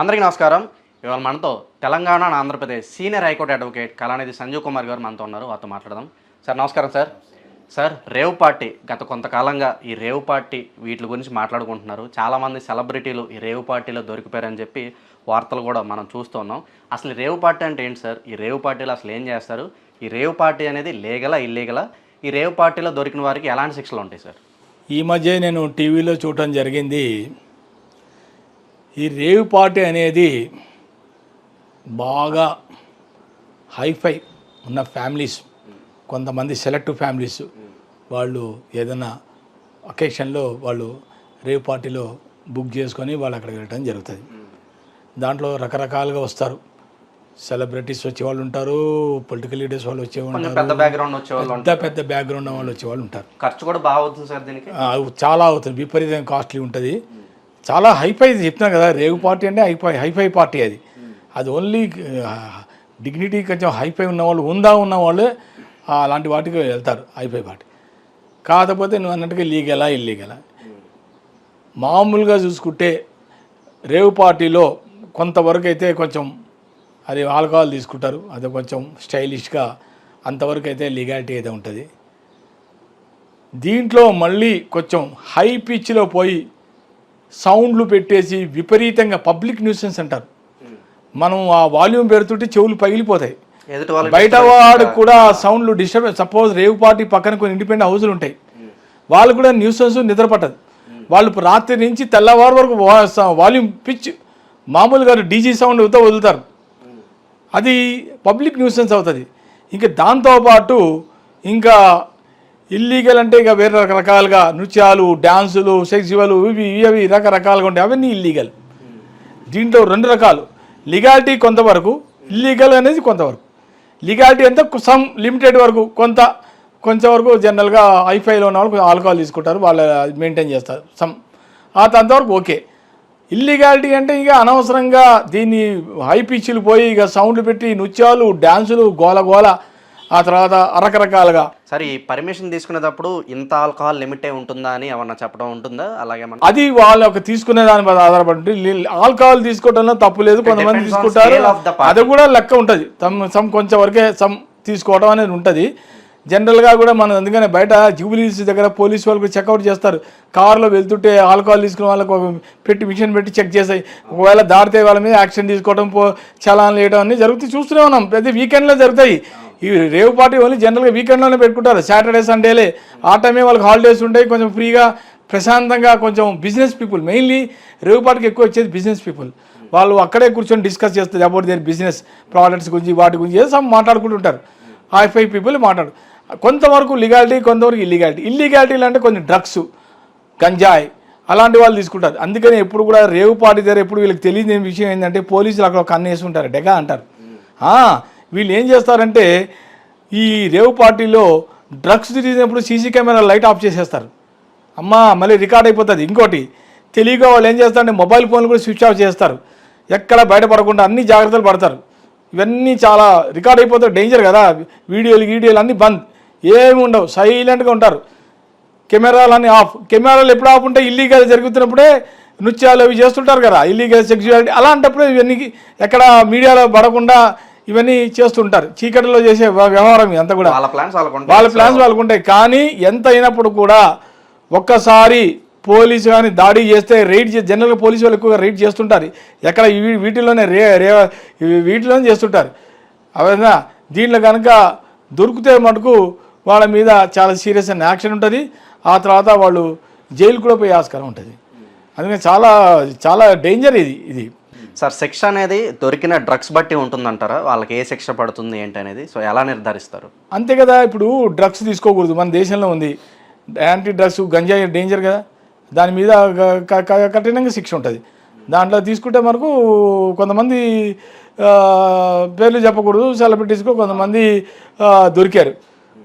అందరికీ నమస్కారం. ఇవాళ మనతో Telangana and Andhra Pradesh senior high court advocate Kalanidhi Sanjeev Kumar గారు మనతో ఉన్నారు. వారితో మాట్లాడదాం. సార్ నమస్కారం సార్. సార్ రేవ్ పార్టీ గత కొంతకాలంగా ఈ రేవ్ పార్టీ వీటి గురించి మాట్లాడుకుంటున్నారు. చాలామంది సెలబ్రిటీలు ఈ రేవ్ పార్టీలో దొరికిపోయారని చెప్పి వార్తలు కూడా మనం చూస్తున్నాం అసలు ఈ రేవ్ పార్టీ అంటే ఏంటి సార్? ఈ రేవ్ పార్టీలో అసలు ఏం చేస్తారు? ఈ రేవ్ పార్టీ అనేది లీగలా ఇల్లీగలా? ఈ రేవ్ పార్టీలో దొరికిన వారికి ఎలాంటి శిక్షలు ఉంటాయి సార్? ఈ మధ్య నేను టీవీలో చూడటం జరిగింది. ఈ రేవ్ పార్టీ అనేది బాగా హైఫై ఉన్న ఫ్యామిలీస్ కొంతమంది సెలెక్టివ్ ఫ్యామిలీస్. వాళ్ళు ఏదైనా అకేషన్లో వాళ్ళు రేవ్ పార్టీలో బుక్ చేసుకొని వాళ్ళు అక్కడికి వెళ్ళటం జరుగుతుంది. దాంట్లో రకరకాలుగా వస్తారు. సెలబ్రిటీస్ వచ్చేవాళ్ళు ఉంటారు పొలిటికల్ లీడర్స్ వాళ్ళు వచ్చేవాళ్ళు ఉంటారు పెద్ద బ్యాక్గ్రౌండ్ వచ్చే వాళ్ళు పెద్ద పెద్ద బ్యాక్గ్రౌండ్ వాళ్ళు వచ్చేవాళ్ళు ఉంటారు. ఖర్చు కూడా బాగా అవుతుంది సార్ దీనికి? చాలా అవుతుంది. విపరీతంగా కాస్ట్లీ ఉంటుంది. చాలా హైఫై చెప్తున్నాను కదా రేవు పార్టీ అంటే hi fi hi fi party అది. అది ఓన్లీ డిగ్నిటీ కొంచెం హైఫై ఉన్నవాళ్ళు ఉందా ఉన్నవాళ్ళు అలాంటి వాటికి వెళ్తారు హైఫై పార్టీ. కాకపోతే నువ్వు అన్నట్టుగా లీగలా ఇల్లీగలా మామూలుగా చూసుకుంటే రేవు పార్టీలో కొంతవరకు అయితే కొంచెం అది ఆల్కహాల్ తీసుకుంటారు అది కొంచెం స్టైలిష్గా అంతవరకు అయితే లీగాలిటీ అయితే ఉంటుంది. దీంట్లో మళ్ళీ కొంచెం హై పిచ్లో పోయి సౌండ్లు పెట్టేసి విపరీతంగా పబ్లిక్ న్యూసెన్స్ అంటారు. మనం ఆ వాల్యూమ్ పెడుతుంటే చెవులు పగిలిపోతాయి. బయట వాడు కూడా సౌండ్లు డిస్టర్బ్ సపోజ్ రేవ్ పార్టీ పక్కన కొన్ని ఇండిపెండెంట్ హౌస్లు ఉంటాయి. వాళ్ళు కూడా న్యూసెన్స్ నిద్ర పట్టదు వాళ్ళు రాత్రి నుంచి తెల్లవారు వరకు వాల్యూమ్ పిచ్ మామూలుగా డీజీ సౌండ్ అవుతా వదులుతారు. అది పబ్లిక్ న్యూసెన్స్ అవుతుంది. ఇంకా దాంతోపాటు ఇంకా ఇల్లీగల్ అంటే ఇక వేరే రకరకాలుగా నృత్యాలు డ్యాన్సులు సెక్సివలు ఇవి ఇవి రకరకాలుగా ఉంటాయి అవన్నీ ఇల్లీగల్ దీంట్లో రెండు రకాలు. లీగాలిటీ కొంతవరకు ఇల్లీగల్ అనేది కొంతవరకు. లీగాలిటీ అంతా సమ్ లిమిటెడ్ వరకు కొంత కొంతవరకు జనరల్గా ఐఫైలో ఉన్న వాళ్ళు ఆల్కహాల్ తీసుకుంటారు వాళ్ళు మెయింటైన్ చేస్తారు సమ్ ఆ అంతవరకు ఓకే. ఇల్లీగాలిటీ అంటే ఇక అనవసరంగా దీన్ని హై పిచ్లు పోయి ఇక సౌండ్లు పెట్టి నృత్యాలు డ్యాన్సులు గోల గోల ఆ తర్వాత రకరకాలుగా. సరే ఈ పర్మిషన్ తీసుకునేటప్పుడు ఇంత ఆల్కహాల్ లిమిటే ఉంటుందా అని ఏమన్నా చెప్పడం ఉంటుందా? అలాగే అది వాళ్ళ యొక్క తీసుకునే దాని మీద ఆధారపడి ఆల్కహాల్ తీసుకోవడంలో తప్పు లేదు కొంతమంది తీసుకుంటారు. అది కూడా లెక్క ఉంటుంది. సమ్ కొంచెం వరకే సమ్ తీసుకోవడం అనేది ఉంటుంది. జనరల్గా కూడా మనం అందుకనే బయట జూబిలీస్ దగ్గర పోలీస్ వాళ్ళకి చెక్అవుట్ చేస్తారు. కారులో వెళ్తుంటే ఆల్కహాల్ తీసుకున్న వాళ్ళకి ఒక పెట్టి మిషన్ పెట్టి చెక్ చేస్తాయి ఒకవేళ దాటితే వాళ్ళ మీద యాక్షన్ తీసుకోవడం పో చలాన్లు వేయడం అన్నీ జరుగుతాయి చూస్తూనే ఉన్నాం. ప్రతి వీకెండ్లో జరుగుతాయి. ఈ రేవ్ పార్టీ ఓన్లీ జనరల్గా వీకెండ్లోనే పెట్టుకుంటారు. సాటర్డే సండేలే. ఆ టైమే వాళ్ళకి హాలిడేస్ ఉంటాయి. కొంచెం ఫ్రీగా ప్రశాంతంగా కొంచెం బిజినెస్ పీపుల్ మెయిన్లీ రేవు పార్టీకి ఎక్కువ వచ్చేది బిజినెస్ పీపుల్ వాళ్ళు అక్కడే కూర్చొని డిస్కస్ చేస్తారు అబౌట్ దేర్ బిజినెస్ ప్రోడక్ట్స్ గురించి వాటి గురించి. ఏదో సమ్ మాట్లాడుకుంటుంటారు. హైఫై పీపుల్ మాట్లాడు. కొంతవరకు లీగాలిటీ కొంతవరకు ఇల్లీగాలిటీ ఇల్లీగాలిటీలు అంటే కొన్ని డ్రగ్స్ గంజాయి అలాంటి వాళ్ళు తీసుకుంటారు. అందుకని ఎప్పుడు కూడా రేవు పార్టీ దగ్గర ఎప్పుడు వీళ్ళకి తెలియని విషయం ఏంటంటే పోలీసులు అక్కడ ఒక కన్ను వేసుకుంటారు డెగా అంటారు. వీళ్ళు ఏం చేస్తారంటే ఈ రేవు పార్టీలో డ్రగ్స్ తిరిగినప్పుడు సీసీ కెమెరా లైట్ ఆఫ్ చేసేస్తారు. అమ్మా మళ్ళీ రికార్డ్ అయిపోతుంది. ఇంకోటి తెలియగా వాళ్ళు ఏం చేస్తారంటే మొబైల్ ఫోన్లు కూడా స్విచ్ ఆఫ్ చేస్తారు. ఎక్కడ బయటపడకుండా అన్ని జాగ్రత్తలు పడతారు. ఇవన్నీ చాలా రికార్డ్ అయిపోతే డేంజర్ కదా. వీడియోలు వీడియోలు అన్నీ బంద్. ఏమి ఉండవు. సైలెంట్గా ఉంటారు. కెమెరాలన్నీ ఆఫ్. కెమెరాలు ఎప్పుడు ఆఫ్ ఉంటే ఇల్లీగల్ జరుగుతున్నప్పుడే నృత్యాలు అవి చేస్తుంటారు కదా. ఇల్లీగల్ సెక్చువాలిటీ అలాంటప్పుడు ఇవన్నీ ఎక్కడ మీడియాలో పడకుండా ఇవన్నీ చేస్తుంటారు. చీకటిలో చేసే వ్య- వ్యవహారం ఇదంతా కూడా. వాళ్ళ ప్లాన్స్. వాళ్ళ ప్లాన్స్ వాళ్ళకు ఉంటాయి. కానీ ఎంత అయినప్పుడు కూడా ఒక్కసారి పోలీసు కానీ దాడి చేస్తే రైడ్ చే జనరల్గా పోలీసు వాళ్ళు ఎక్కువగా రైడ్ చేస్తుంటారు. ఎక్కడ వీటిలోనే రే రే వీటిలోనే చేస్తుంటారు. అవైనా? దీంట్లో కనుక దొరికితే మటుకు వాళ్ళ మీద చాలా సీరియస్ అయిన యాక్షన్ ఉంటుంది. ఆ తర్వాత వాళ్ళు జైలు కూడా పోయే ఆస్కారం ఉంటుంది. అందుకని చాలా చాలా డేంజర్ ఇది ఇది. సార్ శిక్ష అనేది దొరికిన డ్రగ్స్ బట్టి ఉంటుందంటారా? వాళ్ళకి ఏ శిక్ష పడుతుంది ఏంటి అనేది? సో ఎలా నిర్ధారిస్తారు? అంతే కదా ఇప్పుడు డ్రగ్స్ తీసుకోకూడదు. మన దేశంలో ఉంది. యాంటీ డ్రగ్స్ గంజాయి డేంజర్ కదా. దాని మీద కఠినంగా శిక్ష ఉంటుంది. దాంట్లో తీసుకుంటే మనకు కొంతమంది పేర్లు చెప్పకూడదు. సెలబ్రిటీస్కు కొంతమంది దొరికారు.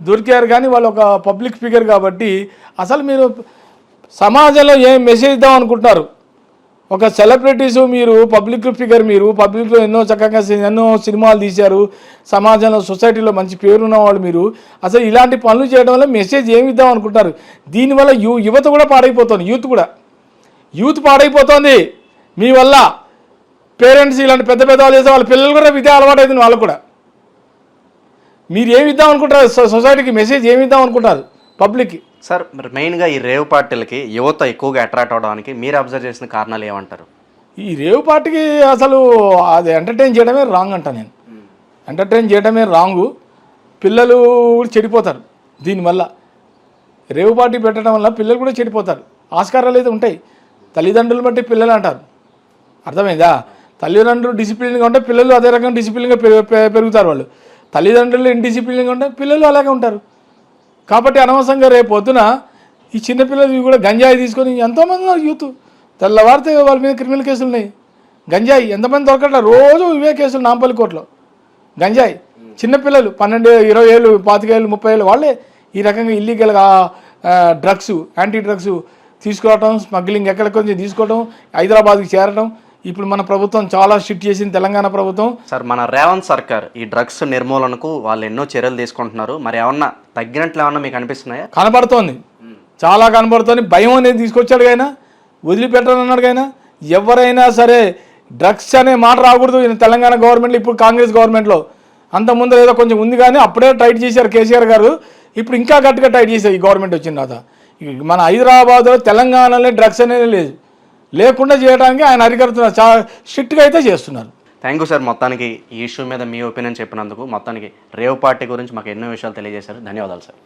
దొరికారు కానీ వాళ్ళు ఒక పబ్లిక్ ఫిగర్ కాబట్టి అసలు మీరు సమాజంలో ఏం మెసేజ్ ఇద్దాం అనుకుంటున్నారు? ఒక సెలబ్రిటీస్ మీరు పబ్లిక్ ఫిగర్ మీరు పబ్లిక్లో ఎన్నో చక్కగా ఎన్నో సినిమాలు తీశారు. సమాజంలో సొసైటీలో మంచి పేరున్న వాళ్ళు మీరు. అసలు ఇలాంటి పనులు చేయడం వల్ల మెసేజ్ ఏమి ఇద్దాం అనుకుంటారు? దీనివల్ల యు యువత కూడా పాడైపోతుంది. యూత్ కూడా. యూత్ పాడైపోతుంది. మీ వల్ల పేరెంట్స్ ఇలాంటి పెద్ద పెద్ద వాళ్ళు చేసే వాళ్ళ పిల్లలు కూడా విద్య అలవాటు అవుతుంది వాళ్ళకు కూడా. మీరు ఏమి ఇద్దాం అనుకుంటారు? సొసైటీకి మెసేజ్ ఏమి ఇద్దాం అనుకుంటారు? పబ్లిక్కి సార్ మరి మెయిన్గా ఈ రేవ్ పార్టీలకి యువత ఎక్కువగా అట్రాక్ట్ అవడానికి మీరు అబ్జర్వ్ చేసిన కారణాలు ఏమంటారు? ఈ రేవు పార్టీకి అసలు అది ఎంటర్టైన్ చేయడమే రాంగ్ అంట నేను. ఎంటర్టైన్ చేయడమే రాంగు పిల్లలు కూడా చెడిపోతారు దీనివల్ల. రేవు పార్టీ పెట్టడం వల్ల పిల్లలు కూడా చెడిపోతారు. ఆస్కారాలు అయితే ఉంటాయి. తల్లిదండ్రులు బట్టి పిల్లలు అంటారు. అర్థమైందా? తల్లిదండ్రులు డిసిప్లిన్గా ఉంటే పిల్లలు అదే రకంగా డిసిప్లిన్గా పె- పెరుగుతారు వాళ్ళు. తల్లిదండ్రులు ఇండిసిప్లిన్గా ఉంటే పిల్లలు అలాగే ఉంటారు. కాబట్టి అనవసరంగా రేపు పొద్దున ఈ చిన్నపిల్లలు కూడా గంజాయి తీసుకొని ఎంతోమంది ఉన్నారు యూత్. తెల్లవారితే వాళ్ళ మీద క్రిమినల్ కేసులు ఉన్నాయి. గంజాయి ఎంతమంది దొరకట్లా? రోజు ఇవే కేసులు నాంపల్లి కోర్టులో గంజాయి. చిన్నపిల్లలు పన్నెండు ఇరవై ఏళ్ళు పాతికేళ్ళు ముప్పై ఏళ్ళు వాళ్ళే ఈ రకంగా ఇల్లీగల్గా డ్రగ్స్ యాంటీ డ్రగ్స్ తీసుకోవటం స్మగ్లింగ్ ఎక్కడికి కొంచెం తీసుకోవటం హైదరాబాద్కి చేరటం ఇప్పుడు మన ప్రభుత్వం చాలా స్ట్రిక్ట్ చేసింది తెలంగాణ ప్రభుత్వం. సార్ మన రేవంత్ సర్కార్ ఈ డ్రగ్స్ నిర్మూలనకు వాళ్ళు ఎన్నో చర్యలు తీసుకుంటున్నారు. మరి ఏమన్నా తగ్గినట్లు ఏమన్నా మీకు అనిపిస్తున్నాయా? కనబడుతోంది. చాలా కనబడుతోంది. భయం అనేది తీసుకొచ్చాడు ఆయన. వదిలిపెట్టాలన్నాడు ఆయన. ఎవరైనా సరే డ్రగ్స్ అనే మాట రాకూడదు. తెలంగాణ గవర్నమెంట్లో ఇప్పుడు కాంగ్రెస్ గవర్నమెంట్లో అంత ముందర ఏదో కొంచెం ఉంది కానీ అప్పుడే టైట్ చేశారు కేసీఆర్ గారు. ఇప్పుడు ఇంకా గట్టిగా టైట్ చేశారు ఈ గవర్నమెంట్ వచ్చిన తర్వాత. మన హైదరాబాద్లో తెలంగాణలో డ్రగ్స్ అనేది లేదు. లేకుండా చేయడానికి ఆయన అరికడుతున్నారు. చాలా స్ట్రిక్ట్గా అయితే చేస్తున్నారు. థ్యాంక్ యూ సార్ మొత్తానికి ఈ ఇష్యూ మీద మీ ఒపీనియన్ చెప్పినందుకు మొత్తానికి రేవ్ పార్టీ గురించి మాకు ఎన్నో విషయాలు తెలియజేశారు. ధన్యవాదాలు సార్